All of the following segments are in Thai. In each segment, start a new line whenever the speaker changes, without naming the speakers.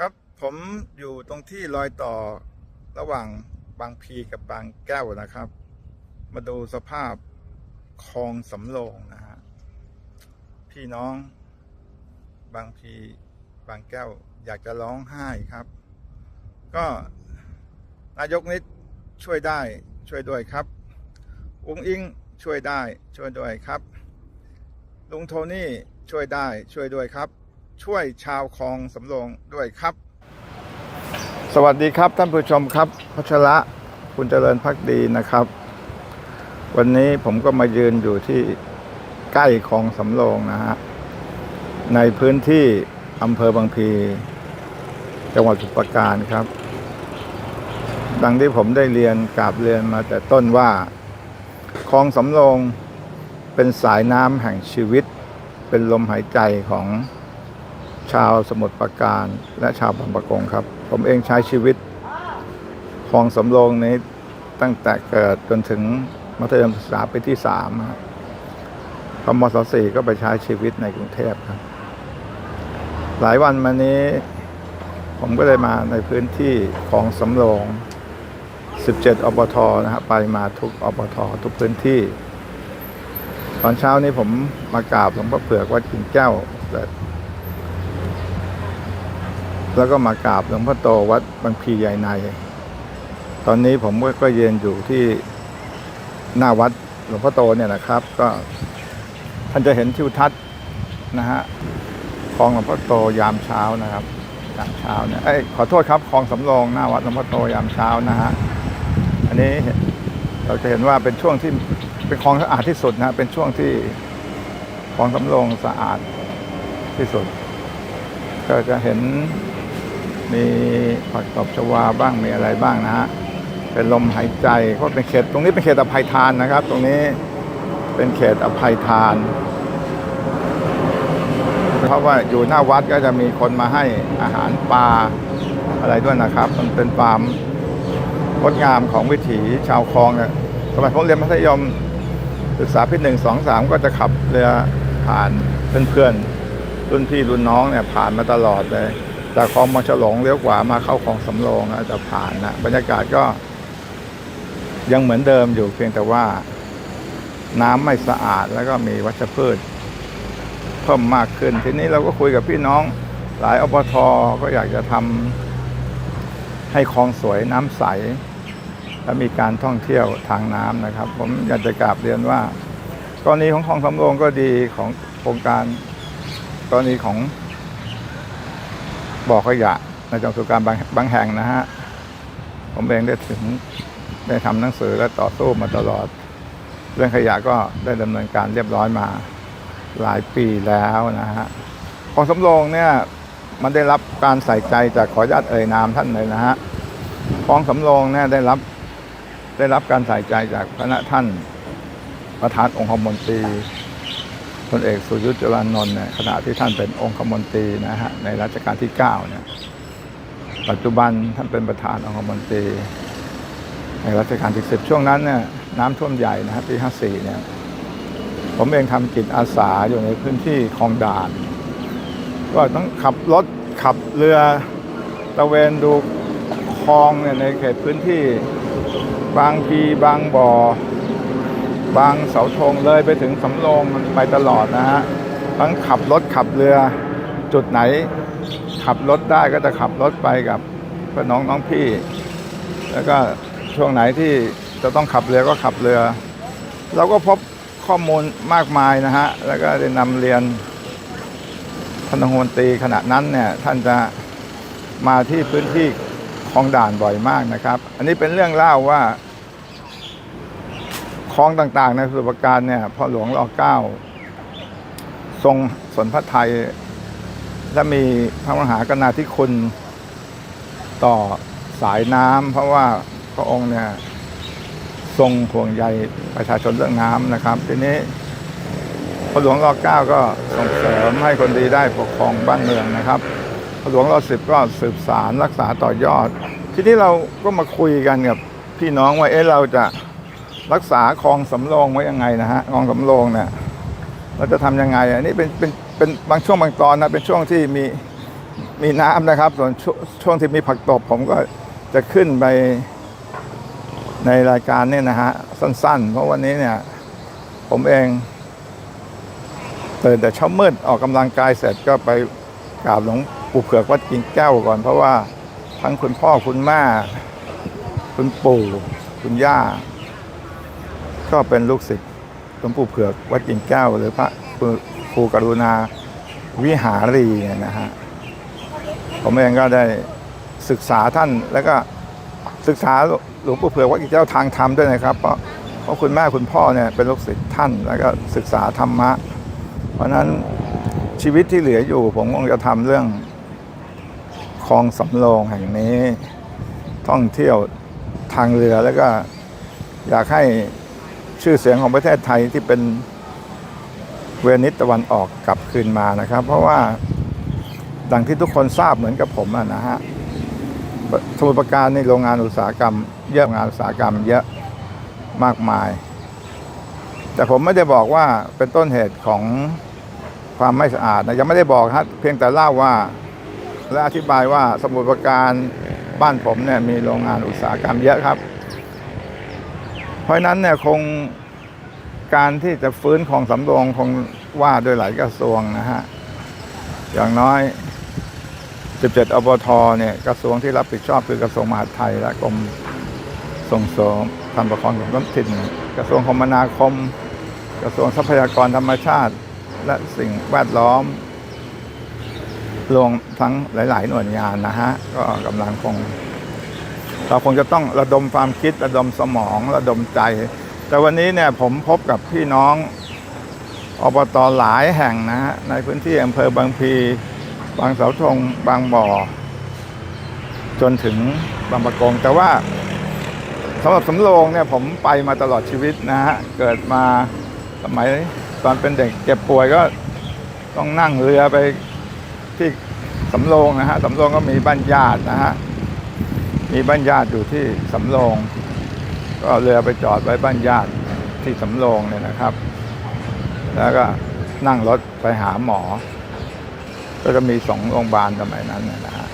ครับผมอยู่ตรงที่รอยต่อระหว่างบางพีกับบางแก้วนะครับ มาดูสภาพคลองสำโรงนะฮะพี่น้อง บางพีบางแก้วอยากจะร้องไห้ครับ ก็นายกนิดช่วยได้ช่วยด้วยครับอุ้งอิงช่วยได้ช่วยด้วยครับ ลุงโทนี่ช่วยได้ช่วยด้วยครับ ช่วยชาวคลองสำโรงด้วยครับ สวัสดีครับท่านผู้ชมครับพัชระคุณเจริญพักดีนะครับ วันนี้ผมก็มายืนอยู่ที่ใกล้คลองสำโรงนะฮะในพื้นที่อำเภอบางพี จังหวัดสุพรราการครับ ดังที่ผมได้เรียนกราบเรียนมาแต่ต้นว่าคลองสำโรงเป็นสายน้ำแห่งชีวิต เป็นลมหายใจของ ชาวสมุทรปราการ และชาวบางประกงครับ ผมเองใช้ชีวิตคลองสำโรงนี้ตั้งแต่เกิดจนถึงมัธยมศึกษาปีที่สามครับพอมศสี่ก็ไปใช้ชีวิตในกรุงเทพครับ หลายวันมานี้ ผมก็เลยมาในพื้นที่คลองสำโรง 17 อบทนะฮะไปมาทุกอบททุกพื้นที่ ตอนเช้านี้ผมมากราบหลวงพ่อเผือกวัดกิ่งแก้วและ แล้วก็มากราบหลวงพ่อโตวัดบางพีใหญ่ใน ตอนนี้ผมก็ก็ยืนอยู่ที่หน้าวัดหลวงพ่อโตเนี่ยนะครับ ก็ท่านจะเห็นทิวทัศน์นะฮะคลองหลวงพ่อโตยามเช้านะครับยามเช้าเนี่ยเอ้ยขอโทษครับคลองสำโรงหน้าวัดหลวงพ่อโตยามเช้านะฮะอันนี้เราจะเห็นว่าเป็นช่วงที่เป็นคลองสะอาดที่สุดนะเป็นช่วงที่คลองสำโรงสะอาดที่สุด ก็จะเห็น มีผักตบชวาบ้างมีอะไรบ้างนะฮะเป็นลมหายใจเพราะเป็นเขตตรงนี้เป็นเขตอภัยทานนะครับ ตรงนี้เป็นเขตอภัยทาน เพราะว่าอยู่หน้าวัดก็จะมีคนมาให้อาหารปลาอะไรด้วยนะครับ มันเป็นความงดงามของวิถีชาวคลองเนี่ยสมัยผมเรียนมัธยมศึกษาปีหนึ่งสองสามก็จะขับเรือผ่านเพื่อนๆรุ่นพี่รุ่นน้องเนี่ยผ่านมาตลอดเลย จากคลองมาฉลงเลี้ยวขวามาเข้าคลองสำโรงนะจะผ่านนะบรรยากาศก็ ยังเหมือนเดิมอยู่เพียงแต่ว่า น้ำไม่สะอาดแล้วก็มีวัชพืช เพิ่มมากขึ้น ทีนี้เราก็คุยกับพี่น้องหลายอบทก็อยากจะทำให้คลองสวยน้ำใส และมีการท่องเที่ยวทางน้ำนะครับ ผมอยากจะกราบเรียนว่ากรณีของคลองสำโรงก็ดีของโครงการกรณีของ บ่อขยะในจังหวัดสุการบางบางแห่งนะฮะ ผมเองได้ถึงได้ทำหนังสือและต่อสู้มาตลอด เรื่องขยะก็ได้ดำเนินการเรียบร้อยมาหลายปีแล้วนะฮะคลองสำโรงเนี่ยมันได้รับการใส่ใจจากขอญาตเอ่ยนามท่านเลยนะฮะคลองสำโรงเนี่ยได้รับได้รับการใส่ใจจากคณะท่านประธานองคมนตรี ลเอกสุยุทธจรานนท์เนี่ยขณะที่ท่านเป็นองคมนตรีนะฮะในรัชกาลที่9เนี่ยปัจจุบันท่านเป็นประธานองคมนตรี ในรัชกาลที่10ช่วงนั้นเนี่ยน้ำท่วมใหญ่นะฮะปี54เนี่ยผมเองทำจิตอาสาอยู่ในพื้นที่คลองด่าน ก็ต้องขับรถขับเรือตะเวนดูคลองเนี่ยในเขตพื้นที่บางพีบางบ่อ บางเสาธงเลยไปถึงสำโรงมันไปตลอดนะฮะทั้งขับรถขับเรือจุดไหน ขับรถได้ก็จะขับรถไปกับเพื่อนน้องน้องพี่ แล้วก็ช่วงไหนที่จะต้องขับเรือก็ขับเรือ เราก็พบข้อมูลมากมายนะฮะ แล้วก็ได้นำเรียนท่านองมนตรีขณะนั้นเนี่ยท่านจะมาที่พื้นที่คลองด่านบ่อยมากนะครับ อันนี้เป็นเรื่องเล่าว่า คลองต่างๆ ในสุรปราการเนี่ยพ่อหลวงรอเก้าทรงสนพระไทย และมีพระมหากรณาธิคุณต่อสายน้ำเพราะว่าพระองค์เนี่ยทรงห่วงใยประชาชนเรื่องน้ำนะครับ ทีนี้พระหลวงรอเก้าก็ส่งเสริมให้คนดีได้ปกครองบ้านเมืองนะครับพระหลวงรอสิบก็สืบสารรักษาต่อยอด ทีนี้เราก็มาคุยกันกับพี่น้องว่าเอ๊ะเราจะ รักษาคลองสำโรงไว้ยังไงนะฮะคลองสำโรงเนี่ยเราจะทำยังไงอันนี้เป็นเป็นเป็นบางช่วงบางตอนนะเป็นช่วงที่มีมีน้ำนะครับ ส่วนชช่วงที่มีผักตบผมก็จะขึ้นไปในรายการเนี่ยนะฮะสั้น ๆ เพราะวันนี้เนี่ย ผมเองตื่นแต่เช้ามืดออกกำลังกายเสร็จก็ไปกราบหลวงปู่เผือกวัดกิ่งแก้วก่อน เพราะว่าทั้งคุณพ่อคุณแม่คุณปู่คุณย่า ก็เป็นลูกศิษย์หลวงปู่เผือกวัดกิ่งแก้วหรือพระครูกรุณาวิหารีเนี่ยนะฮะผมเองก็ได้ศึกษาท่านแล้วก็ศึกษาหลวงปู่เผือกวัดกิ่งแก้วทางธรรมด้วยนะครับเพราะเพราะคุณแม่คุณพ่อเนี่ยเป็นลูกศิษย์ท่านแล้วก็ศึกษาธรรมะ เพราะนั้นชีวิตที่เหลืออยู่ ผมคงจะทำเรื่องคลองสำโรงแห่งนี้ ท่องเที่ยวทางเรือแล้วก็อยากให้ ชื่อเสียงของประเทศไทยที่เป็นเวนิสตะวันออกกลับคืนมานะครับ เพราะว่าดังที่ทุกคนทราบเหมือนกับผมะนะฮะสมุทรปราการในโรงงานอุตสาหกรรม เยอะงานอุตสาหกรรม เยอะมากมาย แต่ผมไม่ได้บอกว่าเป็นต้นเหตุของความไม่สะอาดนะยังไม่ได้บอกครับเพียงแต่เล่าว่าและอธิบายว่าสมุทรปราการบ้านผมเนี่ยมีโรงงานอุตสาหกรรมเยอะครับ เพราะนั้นเนี่ยคงการที่จะฟื้นของสำรองคงว่าโดยหลายกระทรวงนะฮะ อย่างน้อย 17 อบทเนี่ยกระทรวงที่รับผิดชอบคือกระทรวงมหาดไทยและกรมส่งเสริมการปกครองส่งท้องถิ่น กระทรวงคมนาคม กระทรวงทรัพยากรธรรมชาติ และสิ่งแวดล้อมรวมทั้งหลาย ๆ หน่วยงานนะฮะ ก็กำลังคง เราคงจะต้องระดมความคิดระดมสมองระดมใจ แต่วันนี้เนี่ยผมพบกับพี่น้องอบตหลายแห่งนะฮะในพื้นที่อำเภอบางพีบางเสาธงบางบ่อ จนถึงบางประกง แต่ว่าสำหรับสำโรงเนี่ยผมไปมาตลอดชีวิตนะฮะเกิดมาสมัยตอนเป็นเด็กเจ็บป่วยก็ต้องนั่งเรือไปที่สำโรงนะฮะสำโรงก็มีบ้านญาตินะฮะ มีบ้านญาติอยู่ที่สำโรงก็เรือไปจอดไว้บ้านญาติที่สำโรงเนี่ยนะครับ แล้วก็นั่งรถไปหาหมอ ก็จะมีสองโรงพยาบาลสมัยนั้นนะฮะ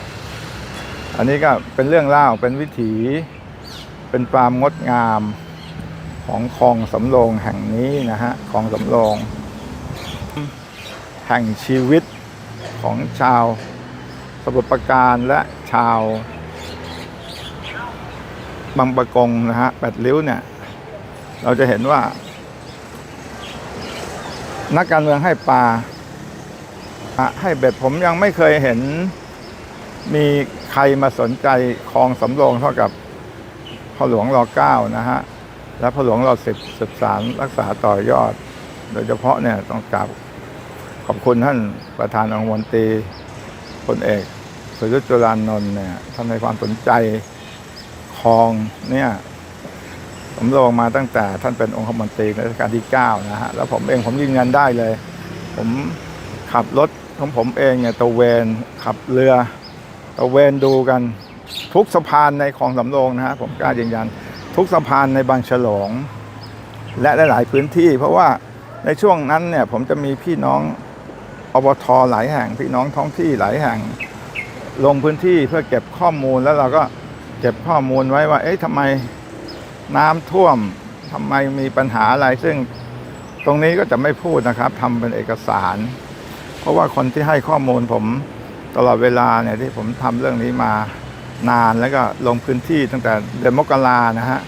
อันนี้ก็เป็นเรื่องเล่าเป็นวิถี เป็นความงดงามของคลองสำโรงแห่งนี้นะฮะคลองสำโรงแห่งชีวิตของชาวสมุทรปราการและชาว บางประกงนะฮะแปดริ้วเนี่ย เราจะเห็นว่า นักการเมืองให้ปลาให้เบ็ดผมยังไม่เคยเห็นมีใครมาสนใจคลองสำโรงเท่ากับพ่อหลวงรอเก้านะฮะ และพ่อหลวงรอสิบสืบสารรักษาต่อยอด โดยเฉพาะเนี่ยต้องกราบขอบคุณท่านประธานองค์มนตรีพลเอกสุยุทธจุลานนท์เนี่ยท่านในความสนใจ คลองเนี่ยผมลงมาตั้งแต่ท่านเป็นองคมนตรีในรัชกาลที่ 9 นะฮะ แล้วผมเองผมยืนยันได้เลย ผมขับรถของผมเองเนี่ยตะเวนขับเรือตะเวนดูกันทุกสะพานในคลองสำโรงนะฮะผมกล้ายืนยัน ทุกสะพานในบางฉลอง และหลาย ๆ พื้นที่ เพราะว่าในช่วงนั้นเนี่ยผมจะมีพี่น้องอบทหลายแห่งพี่น้องท้องที่หลายแห่ง ลงพื้นที่เพื่อเก็บข้อมูลแล้วเราก็ เก็บข้อมูลไว้ว่า เอ๊ะทำไมน้ำท่วมทำไมมีปัญหาอะไร ซึ่งตรงนี้ก็จะไม่พูดนะครับทำเป็นเอกสาร เพราะว่าคนที่ให้ข้อมูลผมตลอดเวลาเนี่ยที่ผมทำเรื่องนี้มานานแล้วก็ลงพื้นที่ตั้งแต่เดือนมกรานะฮะ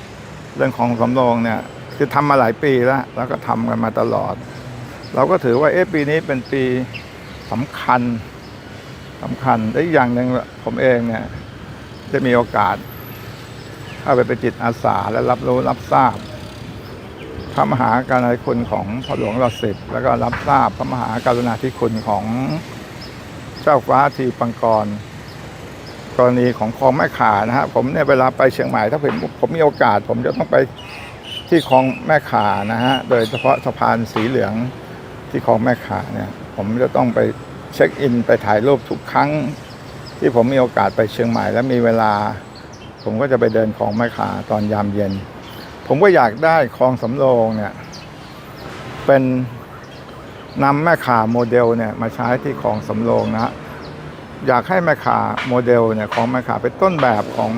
เรื่องของสำโรงเนี่ยคือทำมาหลายปีแล้ว แล้วก็ทำกันมาตลอด เราก็ถือว่าเอ๊ะปีนี้เป็นปีสำคัญสำคัญและอีกอย่างหนึ่งผมเองเนี่ย จะมีโอกาส เข้าไปเป็นจิตอาสาและรับรู้รับทราบ พระมหาการุณาธิคุณของพระหลวงรอสิบแล้วก็รับทราบพระมหาการุณาธิคุณของเจ้าฟ้าทีปังกร กรณีของคลองแม่ขานะฮะผมเนี่ยเวลาไปเชียงใหม่ถ้าผมผมมีโอกาส ผมจะต้องไปที่คลองแม่ขานะฮะโดยเฉพาะสะพานสีเหลืองที่คลองแม่ขาเนี่ย ผมจะต้องไปเช็คอินไปถ่ายรูปทุกครั้ง ที่ผมมีโอกาสไปเชียงใหม่ และมีเวลา ผมก็จะไปเดินคลองแม่ขาตอนยามเย็น ผมก็อยากได้คลองสำโรงเนี่ย เป็นนำแม่ขาโมเดลเนี่ยมาใช้ที่คลองสำโรงนะฮะอยากให้แม่ขาโมเดลเนี่ยของแม่ขาเป็นต้นแบบของ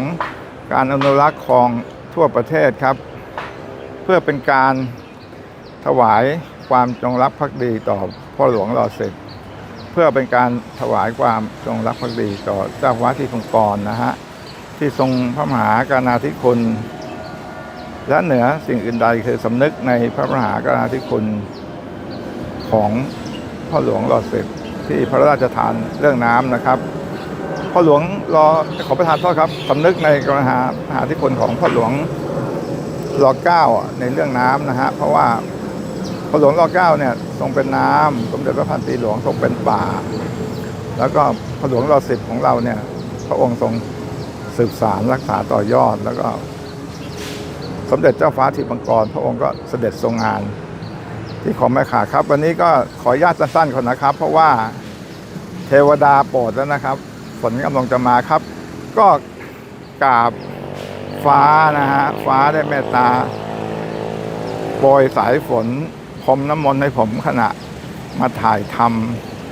การอนุรักษ์คลองทั่วประเทศครับ เพื่อเป็นการถวายความจงรักภักดีต่อพ่อหลวงรอสิบ เพื่อเป็นการถวายความจงรักภักดีต่อเจ้าฟ้าที่พงกรนะฮะที่ทรงพระมหากรุณาธิคุณ และเหนือสิ่งอื่นใดคือสำนึกในพระมหากรุณาธิคุณของพ่อหลวงรอสิบที่พระราชทานเรื่องน้ำนะครับพ่อหลวงรอขอประทานโทษครับสำนึกในกรณามหาธิคุณของพ่อหลวงรอเก้าในเรื่องน้ำนะฮะเพราะว่า พ่อหลวงรอเก้าเนี่ยทรงเป็นน้ำสมเด็จพระพันปีหลวงทรงเป็นป่า แล้วก็พ่อหลวงรอสิบของเราเนี่ย พระองค์ทรงสืบสารรักษาต่อยอดแล้วก็ สมเด็จเจ้าฟ้าทิพังกร พระองค์ก็เสด็จทรงงาน ที่ขอแม่ขาครับ วันนี้ก็ขอญาตสั้นๆก่อนนะครับ เพราะว่าเทวดาโปรดแล้วนะครับฝนกำลังจะมาครับ ก็กราบฟ้านะฮะฟ้าได้เมตตาโปรยสายฝน พรมน้ำมนต์ให้ผมขณะมาถ่ายท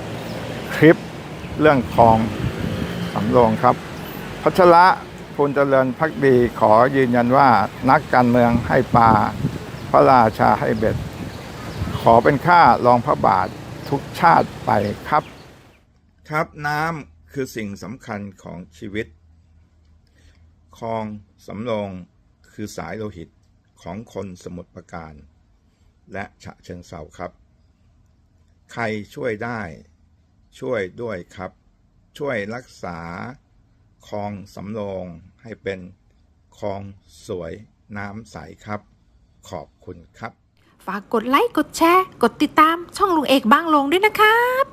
ำคลิปเรื่องคลองสำโรงครับ พัชระภูลเจริญพักดีขอยืนยันว่านักการเมืองให้ปลาพระราชาให้เบ็ด ขอเป็นค่ารองพระบาททุกชาติไปครับ ครับน้ำคือสิ่งสำคัญของชีวิตคลองสำโรงคือสายโลหิตของคนสมุทรปราการ และฉะเชิงเซาครับ ใครช่วยได้ ช่วยด้วยครับ ช่วยรักษาคลองสำโรงให้เป็นคลองสวยน้ำใสครับ ขอบคุณครับ
ฝากกดไลค์ กดแชร์ กดติดตามช่องลุงเอกบางลงด้วยนะครับ